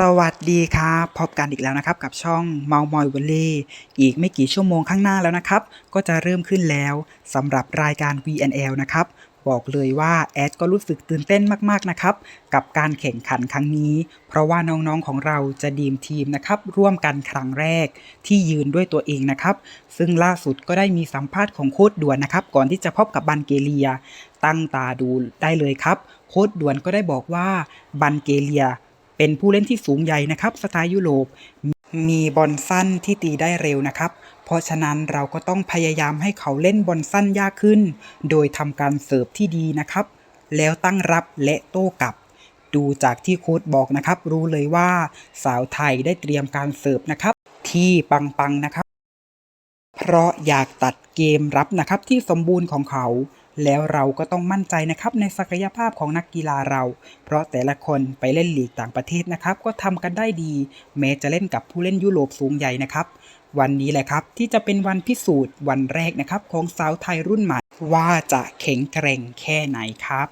สวัสดีครับ พบกันอีกแล้วนะครับ กับช่องเมามอยวอลเล่อีกไม่กี่ชั่วโมงข้างหน้าแล้วนะครับ ก็จะเริ่มขึ้นแล้วสำหรับรายการ VNL นะครับ บอกเลยว่าแอดก็รู้สึกตื่นเต้นมากๆนะครับ กับการแข่งขันครั้งนี้ เพราะว่าน้องๆของเราจะดีมทีมนะครับ ร่วมกันครั้งแรกที่ยืนด้วยตัวเองนะครับ ซึ่งล่าสุดก็ได้มีสัมภาษณ์ของโค้ดด่วนนะครับ ก่อนที่จะพบกับบันเกเลีย ตั้งตาดูได้เลยครับ โค้ดด่วนก็ได้บอกว่าบันเกเลีย เป็นผู้เล่นที่สูงใหญ่นะครับสไตล์ยุโรป มีบอลสั้นที่ตีได้เร็วนะครับ เพราะฉะนั้นเราก็ต้องพยายามให้เขาเล่นบอลสั้นยากขึ้น โดยทำการเสิร์ฟที่ดีนะครับ แล้วตั้งรับและโต้กลับ ดูจากที่โค้ชบอกนะครับ รู้เลยว่าสาวไทยได้เตรียมการเสิร์ฟนะครับ ที่ปังๆนะครับ เพราะอยากตัดเกมรับนะครับที่สมบูรณ์ของเขา แล้วเราก็ต้องมั่นใจนะครับในศักยภาพของนักกีฬาเรา เพราะแต่ละคนไปเล่นลีกต่างประเทศนะครับก็ทำกันได้ดี แม้จะเล่นกับผู้เล่นยุโรปสูงใหญ่นะครับวันนี้แหละครับที่จะเป็นวันพิสูจน์วันแรกนะครับของสาวไทยรุ่นใหม่ ว่าจะแข็งแกร่งแค่ไหนครับ